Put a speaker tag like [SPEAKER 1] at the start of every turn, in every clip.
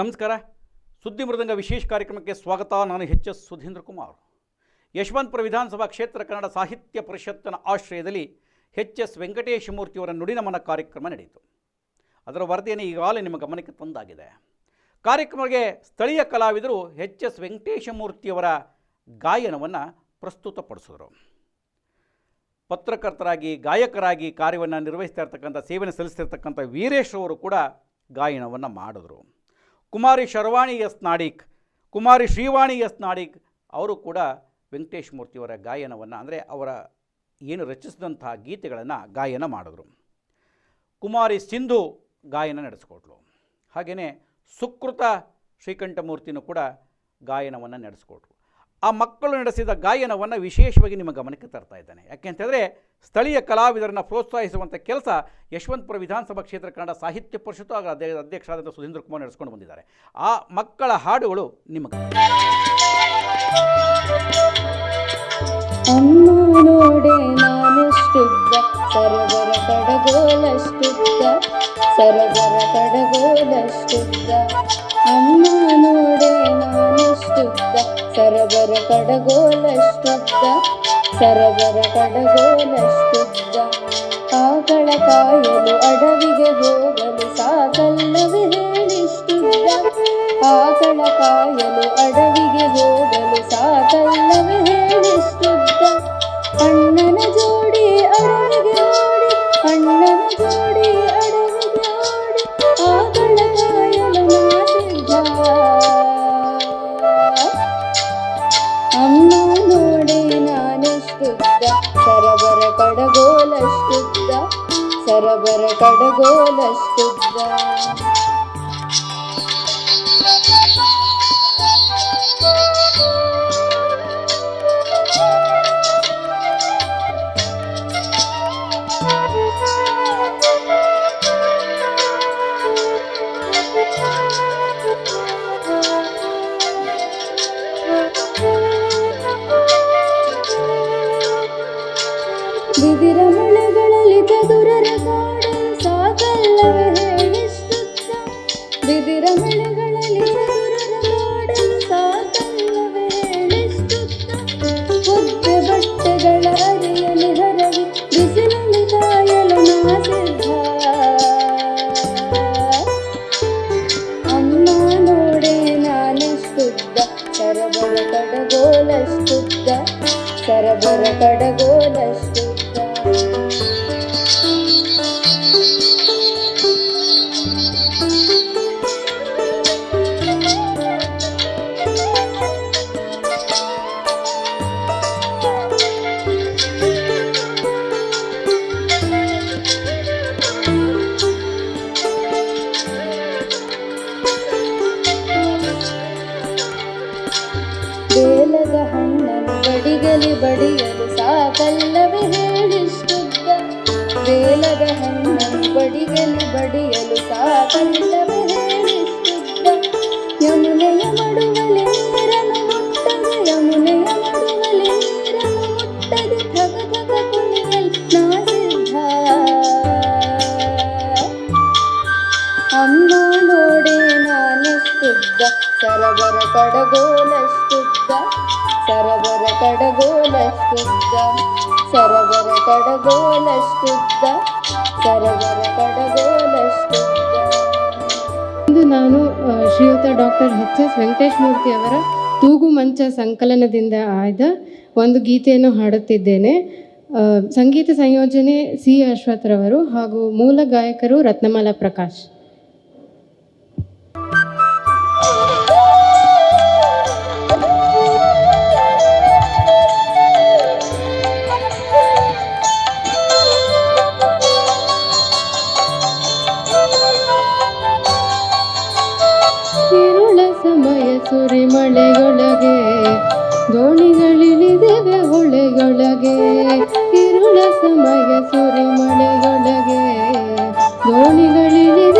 [SPEAKER 1] ನಮಸ್ಕಾರ. ಸುದ್ದಿ ಮೃದಂಗ ವಿಶೇಷ ಕಾರ್ಯಕ್ರಮಕ್ಕೆ ಸ್ವಾಗತ. ನಾನು ಎಚ್ ಎಸ್ ಸುಧೀಂದ್ರ ಕುಮಾರ್. ಯಶವಂತಪುರ ವಿಧಾನಸಭಾ ಕ್ಷೇತ್ರ ಕನ್ನಡ ಸಾಹಿತ್ಯ ಪರಿಷತ್ತಿನ ಆಶ್ರಯದಲ್ಲಿ ಎಚ್ ಎಸ್ ವೆಂಕಟೇಶ ವೆಂಕಟೇಶಮೂರ್ತಿಯವರ ನುಡಿನಮನ ಕಾರ್ಯಕ್ರಮ ನಡೆಯಿತು. ಅದರ ವರದಿಯನ್ನು ಈಗಾಗಲೇ ನಿಮ್ಮ ಗಮನಕ್ಕೆ ತಂದಾಗಿದೆ. ಕಾರ್ಯಕ್ರಮಕ್ಕೆ ಸ್ಥಳೀಯ ಕಲಾವಿದರು ಎಚ್ ಎಸ್ ವೆಂಕಟೇಶ ಮೂರ್ತಿಯವರ ಗಾಯನವನ್ನು ಪ್ರಸ್ತುತಪಡಿಸಿದರು. ಪತ್ರಕರ್ತರಾಗಿ, ಗಾಯಕರಾಗಿ ಕಾರ್ಯವನ್ನು ನಿರ್ವಹಿಸ್ತಾ ಇರ್ತಕ್ಕಂಥ, ಸೇವೆಯನ್ನು ಸಲ್ಲಿಸ್ತಿರ್ತಕ್ಕಂಥ ವೀರೇಶ್ ಅವರು ಕೂಡ ಗಾಯನವನ್ನು ಮಾಡಿದ್ರು. ಕುಮಾರಿ ಶರ್ವಾಣಿ ಎಸ್ ನಾಡಿಕ್, ಕುಮಾರಿ ಶ್ರೀವಾಣಿ ಎಸ್ ನಾಡಿಕ್, ಅವರು ಕೂಡ ವೆಂಕಟೇಶ್ ಮೂರ್ತಿಯವರ ಗಾಯನವನ್ನು, ಅಂದರೆ ಅವರ ಏನು ರಚಿಸಿದಂತಹ ಗೀತೆಗಳನ್ನು ಗಾಯನ ಮಾಡಿದ್ರು. ಕುಮಾರಿ ಸಿಂಧು ಗಾಯನ ನಡೆಸ್ಕೊಟ್ಲು. ಹಾಗೆಯೇ ಸುಕೃತ ಶ್ರೀಕಂಠಮೂರ್ತಿನೂ ಕೂಡ ಗಾಯನವನ್ನು ನಡೆಸ್ಕೊಟ್ರು. ಆ ಮಕ್ಕಳು ನಡೆಸಿದ ಗಾಯನವನ್ನು ವಿಶೇಷವಾಗಿ ನಿಮ್ಮ ಗಮನಕ್ಕೆ ತರ್ತಾ ಇದ್ದಾನೆ. ಯಾಕೆ ಯಾಕೆಂತಂದರೆ ಸ್ಥಳೀಯ ಕಲಾವಿದರನ್ನು ಪ್ರೋತ್ಸಾಹಿಸುವಂಥ ಕೆಲಸ ಯಶವಂತಪುರ ವಿಧಾನಸಭಾ ಕ್ಷೇತ್ರ ಕನ್ನಡ ಸಾಹಿತ್ಯ ಪರಿಷತ್ತು ಹಾಗೂ ಅಧ್ಯಕ್ಷ ಅಧ್ಯಕ್ಷರಾದಂಥ ಸುಧೀಂದ್ರ ಕುಮಾರ್ ನಡೆಸ್ಕೊಂಡು ಬಂದಿದ್ದಾರೆ. ಆ ಮಕ್ಕಳ ಹಾಡುಗಳು ನಿಮಗೆ
[SPEAKER 2] ಸರಬರ ಕಡಗೋಲಷ್ಟುದ್ದ ಸರಗರ ಸರಬರ ಕಡಗೋಲಷ್ಟುದ್ದ ಸರಬರ ಕಡಗೋಲಷ್ಟುದ್ದ ಆಕಳ ಕಾಯಲು ಅಡವಿಗೆ ಹೋಗಲು ಸಾಕಲ್ಲವೇ ಹೇಳಿಷ್ಟುದ್ದ ಆಕಳ ಕಾಯಲು ಅಡವಿಗೆ ಹೋಗಲು ಸರಬರ ಕಡಗೋಲಷ್ಟುದ್ದ ಬಿದಿರ ಬೇಲದ ಹಣ್ಣನ್ನು ಬಡಿಯಲು ಬಡಿಯಲು ಸಾಕಲ್ಲವೇ ಹೇಳಿಷ್ಟುದ್ದ ಯಮುನೆಯ ಮಡುವಲೆ ನೀರನ್ನು ಮುಟ್ಟದೆ, ಯಮುನೆಯ ಮಡುವಲೆ ನೀರನ್ನು ಮುಟ್ಟದೆ ಧಗ ಧಗ ನಾ ಸಿದ್ಧ. ಅಮ್ಮ ನೋಡೆ ನಾನೆಷ್ಟುದ್ದ ಸರಬರ ಕಡಗೋಲಷ್ಟುದ್ದ ಸರಬರ ಕಡಗೋಲಷ್ಟುದ್ದ ಸರಬರ ಕಡಗೋಲಷ್ಟುದ್ದ, ಸರವರ ಕಡಗೋಲಷ್ಟುದ್ದ.
[SPEAKER 3] ಇಂದು ನಾನು ಶ್ರೀಯುತ doctor H S Venkatesh Murthy ಅವರ ತೂಗು ಮಂಚ ಸಂಕಲನದಿಂದ ಆಯ್ದ ಒಂದು ಗೀತೆಯನ್ನು ಹಾಡುತ್ತಿದ್ದೇನೆ. ಸಂಗೀತ ಸಂಯೋಜನೆ ಸಿ ಅಶ್ವಥ್ರವರು ಹಾಗೂ ಮೂಲ ಗಾಯಕರು ರತ್ನಮಾಲಾ ಪ್ರಕಾಶ್. ಸಮಯ ಸುರಿಮಳೆಯೊಳಗೆ ದೋಣಿಗಳಿಳಿದಿವೆ ಹೊಳೆಗೊಳಗೆ ಇರುಳ ಸಮಯ ಸುರಿಮಳೆಯೊಳಗೆ ದೋಣಿಗಳಿಳಿದಿವೆ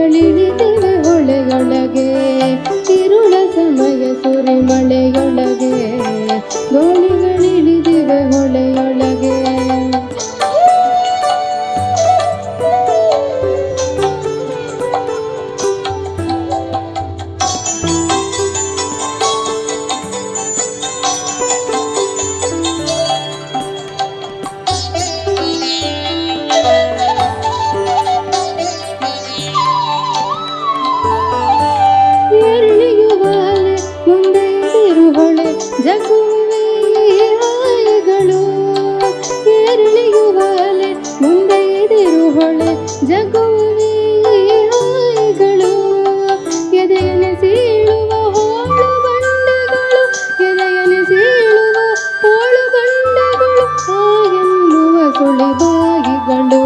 [SPEAKER 3] துறை மலையொழகு கோலி ಸುಳಿವಾಯಿಗಳು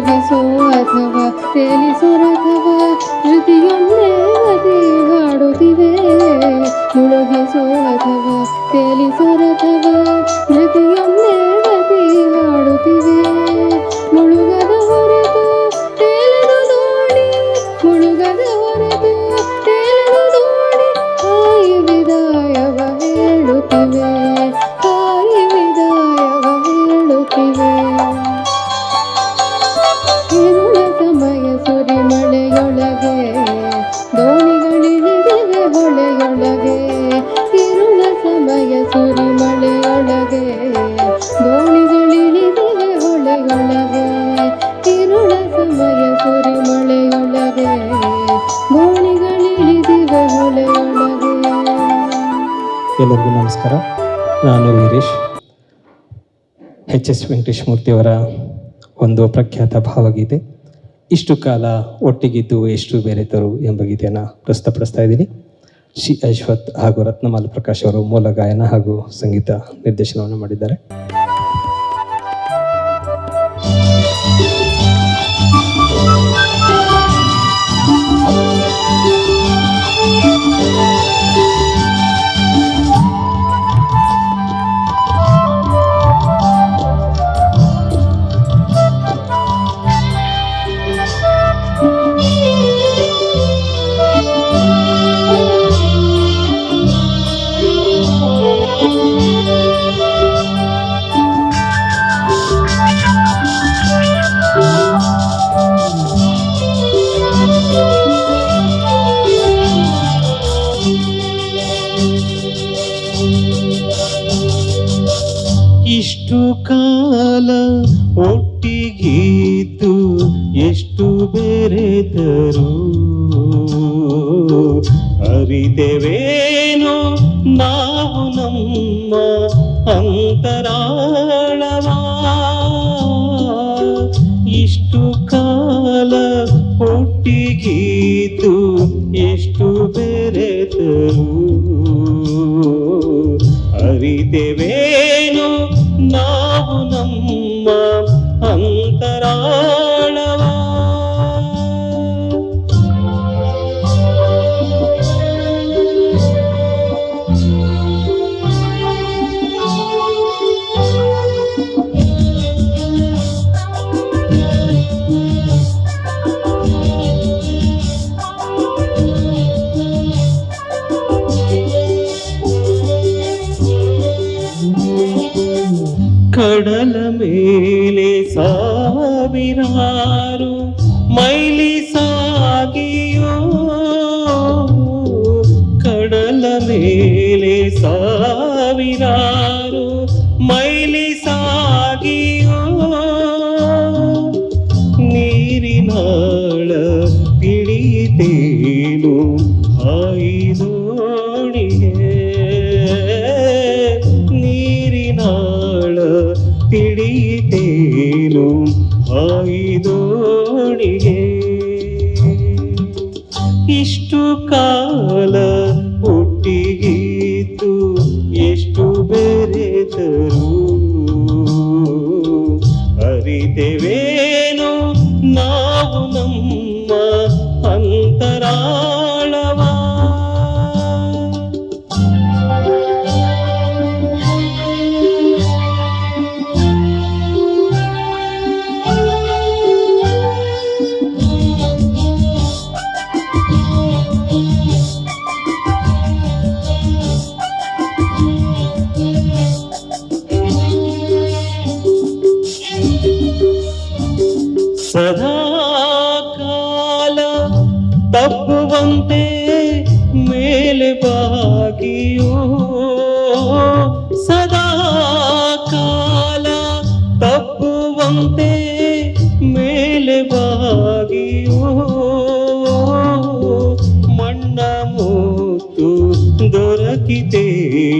[SPEAKER 3] ಸೊಗಸೋ ಅಥವಾ ತೇಲಿಸೊರಥವ ಧೃತಿಯನ್ನೇ ಅದೇ ಹಾಡುತ್ತಿವೆ ಮುಳುಗಿಸೋ ಅಥವಾ
[SPEAKER 4] ತೇಲಿಸೊರಥವ ವೆಂಕಟೇಶ್ ಮೂರ್ತಿಯವರ ಒಂದು ಪ್ರಖ್ಯಾತ ಭಾವಗೀತೆ, ಇಷ್ಟು ಕಾಲ ಒಟ್ಟಿಗಿದ್ದು ಎಷ್ಟು ಬೆರೆತರು ಎಂಬ ಗೀತೆಯನ್ನು ಪ್ರಸ್ತುತಪಡಿಸ್ತಾ ಇದ್ದೀನಿ. ಶ್ರೀ ಅಶ್ವಥ್ ಹಾಗೂ ರತ್ನಮಾಲ ಪ್ರಕಾಶ್ ಅವರು ಮೂಲ ಗಾಯನ ಹಾಗೂ ಸಂಗೀತ ನಿರ್ದೇಶನವನ್ನು ಮಾಡಿದ್ದಾರೆ.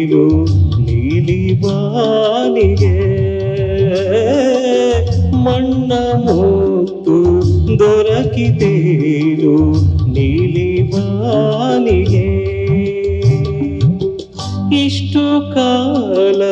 [SPEAKER 4] ದೊರಕಿತೇನು ನೀಲಿ ಬಾನಿಗೆ ಮಣ್ಣ ಮೂತು ದೊರಕಿದೇನು ನೀಲಿ ಬಾನಿಗೆ. ಇಷ್ಟು ಕಾಲ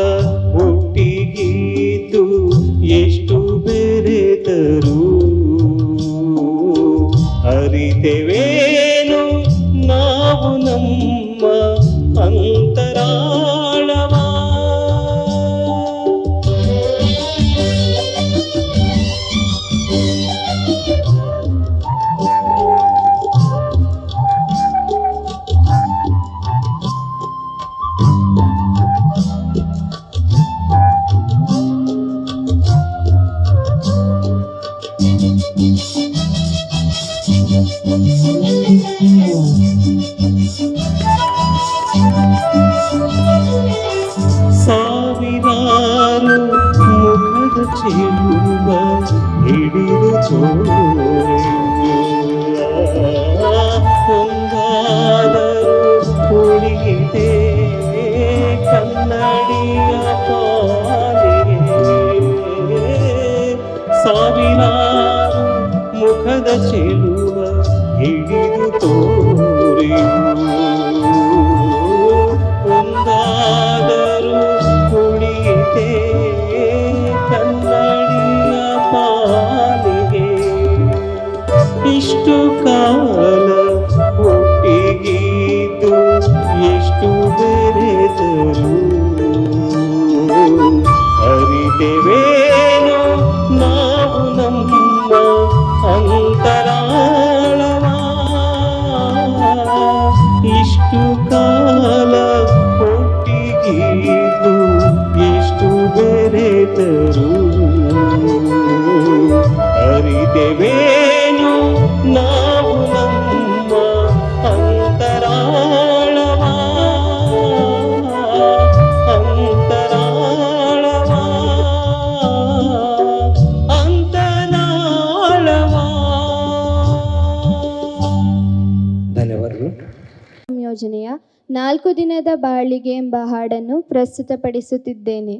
[SPEAKER 5] ನಾಲ್ಕು ದಿನದ ಬಾಳಿಗೆ ಎಂಬ ಹಾಡನ್ನು ಪ್ರಸ್ತುತಪಡಿಸುತ್ತಿದ್ದೇನೆ.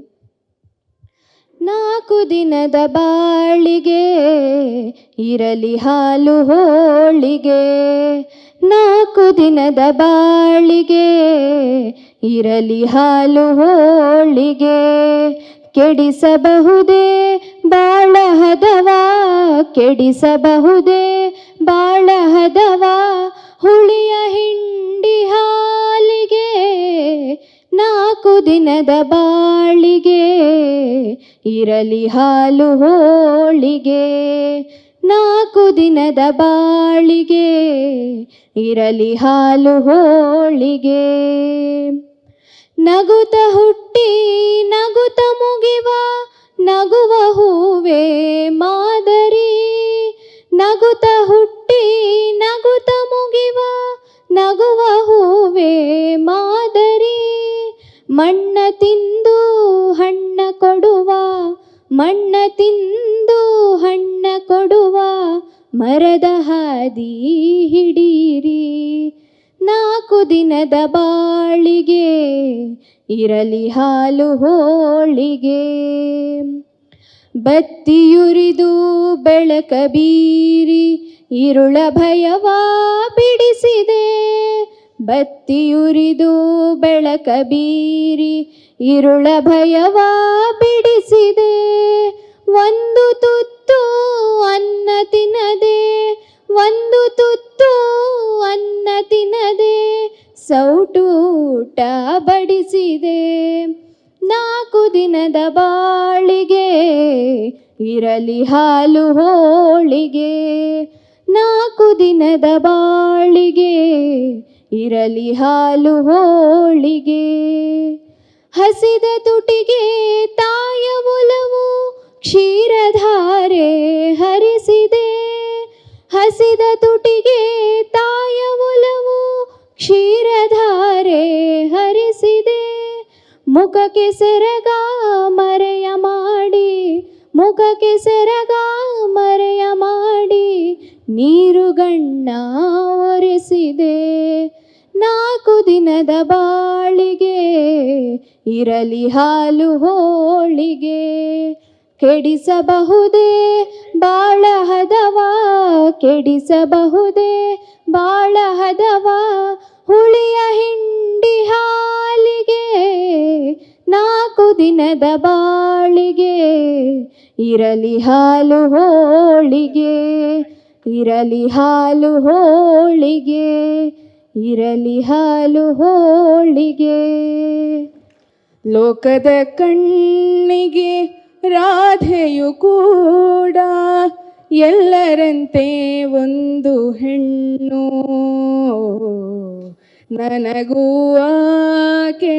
[SPEAKER 5] ನಾಲ್ಕು ದಿನದ ಬಾಳಿಗೆ ಇರಲಿ ಹಾಲು ಹೋಳಿಗೆ. ನಾಲ್ಕು ದಿನದ ಬಾಳಿಗೆ ಇರಲಿ ಹಾಲು ಹೋಳಿಗೆ. ಕೆಡಿಸಬಹುದೇ ಬಾಳ ಹದವಾ ಕೆಡಿಸಬಹುದೇ ಬಾಳ ಹದವಾ ಹುಳಿಯ ಹಿಂಡಿ ಹಾಲಿಗೆ ನಾಲ್ಕು ದಿನದ ಬಾಳಿಗೆ, ಇರಲಿ ಹಾಲು ಹೋಳಿಗೆ. ನಾಲ್ಕು ದಿನದ ಬಾಳಿಗೆ, ಇರಲಿ ಹಾಲು ಹೋಳಿಗೆ. ನಗುತ ಹುಟ್ಟಿ, ನಗುತ ಮುಗಿವ, ನಗುವ ಹೂವೇ ಮಾದರಿ. ನಗುತ ಹುಟ್ಟಿ, ನಗುತ ಮುಗಿವ, ನಗುವ ಹೂವೇ ಮಾದರಿ. ಮಣ್ಣ ತಿಂದು ಹಣ್ಣ ಕೊಡುವ, ಮಣ್ಣ ತಿಂದು ಹಣ್ಣ ಕೊಡುವ, ಮರದ ಹಾದಿ ಹಿಡೀರಿ. ನಾಲ್ಕು ದಿನದ ಬಾಳಿಗೆ ಇರಲಿ ಹಾಲು ಹೋಳಿಗೆ. ಬತ್ತಿಯುರಿದು ಬೆಳಕ ಬೀರಿ, ಇರುಳ ಭಯವ ಬಿಡಿಸಿದೆ. ಬತ್ತಿಯುರಿದು ಬೆಳಕ ಬೀರಿ ಇರುಳ ಭಯವ ಬಿಡಿಸಿದೆ. ಒಂದು ತುತ್ತು ಅನ್ನ ತಿನ್ನದೆ ಒಂದು ತುತ್ತು ಅನ್ನ ತಿನ್ನದೆ ಸೌಟೂಟ ಬಡಿಸಿದೆ. ನಾಲ್ಕು ದಿನದ ಬಾಳಿಗೆ ಇರಲಿ ಹಾಲು ಹೋಳಿಗೆ, ನಾಲ್ಕು ದಿನದ ಬಾಳಿಗೆ ಇರಲಿ ಹಾಲು ಹೋಳಿಗೆ. ಹಸಿದ ತುಟಿಗೆ ತಾಯ ಒಲವು, ಕ್ಷೀರಧಾರೆ ಹರಿಸಿದೆ. ಹಸಿದ ತುಟಿಗೆ ತಾಯ ಒಲವು, ಕ್ಷೀರಧಾರೆ ಹರಿಸಿದೆ. ಮುಖಕ್ಕೆ ಸೆರಗ ಮರೆಯ ಮಾಡಿ ಮುಖಕ್ಕೆ ಸೆರಗ ಮರೆಯ ಮಾಡಿ ನೀರುಗಣ್ಣ ಒರೆಸಿದೆ. ನಾಲ್ಕು ದಿನದ ಬಾಳಿಗೆ ಇರಲಿ ಹಾಲು ಹೋಳಿಗೆ. ಕೆಡಿಸಬಹುದೇ ಬಾಳ ಹದವ ಕೆಡಿಸಬಹುದೇ ಬಾಳ ಹದವ ಹುಳಿಯ ಹಿಂಡಿ ಹಾಲಿಗೆ. ನಾಲ್ಕು ದಿನದ ಬಾಳಿಗೆ, ಇರಲಿ ಹಾಲು ಹೋಳಿಗೆ, ಇರಲಿ ಹಾಲು ಹೋಳಿಗೆ, ಇರಲಿ ಹಾಲು ಹೋಳಿಗೆ.
[SPEAKER 6] ಲೋಕದ ಕಣ್ಣಿಗೆ ರಾಧೆಯು ಕೂಡ ಎಲ್ಲರಂತೆ ಒಂದು ಹೆಣ್ಣು. ನನಗೂ ಆಕೆ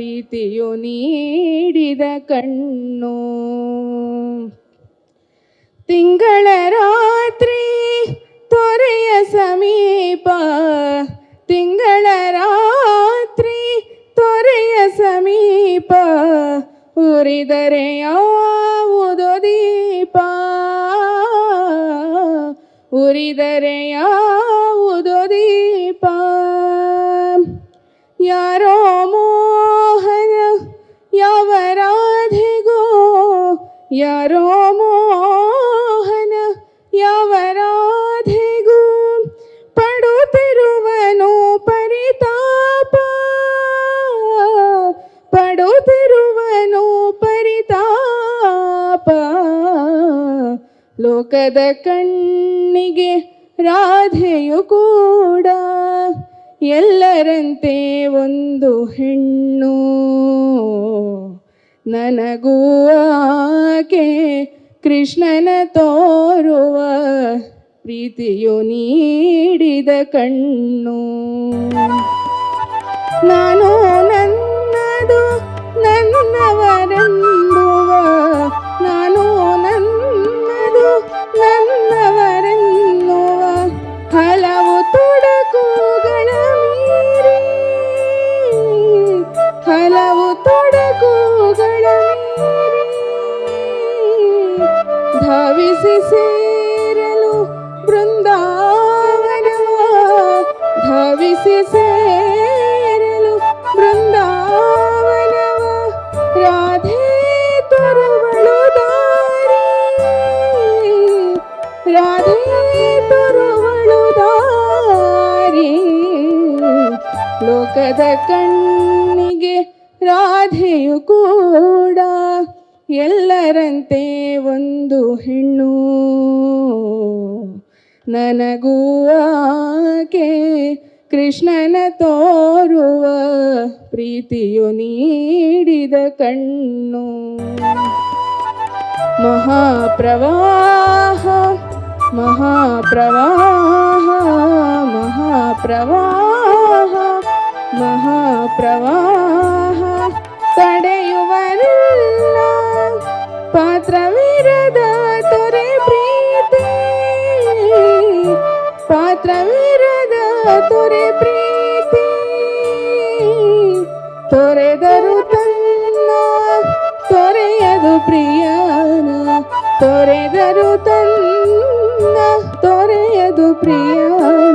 [SPEAKER 6] ಪ್ರೀತಿಯು ನೀಡಿದ ಕಣ್ಣು. ತಿಂಗಳ ರಾತ್ರಿ ತೊರೆಯ ಸಮೀಪ, ತಿಂಗಳ ರಾತ್ರಿ ತೊರೆಯ ಸಮೀಪ, ಉರಿದರೆ ಯಾವುದೋ ದೀಪ? ಉರಿದರೆ ಯಾವುದೋ ಯಾರೋ ಮೋಹನ ಯಾವರಾಧೆಗೂ ಪಡುತ್ತಿರುವನು ಪರಿತಾಪ. ಪಡುತ್ತಿರುವನು ಪರಿತಾಪ. ಲೋಕದ ಕಣ್ಣಿಗೆ ರಾಧೆಯು ಕೂಡ ಎಲ್ಲರಂತೆ ಒಂದು ಹೆಣ್ಣು. ನನಗೂ ಆಕೆ ಕೃಷ್ಣನ ತೋರುವ ಪ್ರೀತಿಯು ನೀಡಿದ ಕಣ್ಣು. ನಾನು ನನ್ನದು ನನ್ನವರೆಂಬುವ ನಾನು ನನ್ನದು ನನ್ನವರೆನ್ನುವ ಧಾವಿಸಿ ಸೇರಲು ಬೃಂದಾವನವ ಧಾವಿಸಿ ಸೇರಲು ಬೃಂದಾವನವ ರಾಧೆ ತರುವಳು ದಾರಿ. ರಾಧೆ ತರುವಳು ದಾರಿ. ಲೋಕದ ಕಣ್ಣಿಗೆ ರಾಧೆಯು ಕೂಡ ಎಲ್ಲರಂತೆ ಒಂದು ಹೆಣ್ಣು. ನನಗೂ ಆಕೆ ಕೃಷ್ಣನ ತೋರುವ ಪ್ರೀತಿಯು ನೀಡಿದ ಕಣ್ಣು. ಮಹಾಪ್ರವಾಹ ಮಹಾಪ್ರವಾಹ ಮಹಾಪ್ರವಾಹ ಮಹಾಪ್ರವಾಹ. ತಡೆಯುವರಿಲ್ಲ ಪಾತ್ರವಿರದ ತೊರೆ ಪ್ರೀತಿ ಪಾತ್ರವಿರದ ತೊರೆ ಪ್ರೀತಿ ತೊರೆದರು ತನ್ನ ತೊರೆಯದು ಪ್ರಿಯನ ತೊರೆದರು ತನ್ನ ತೊರೆಯದು ಪ್ರಿಯನ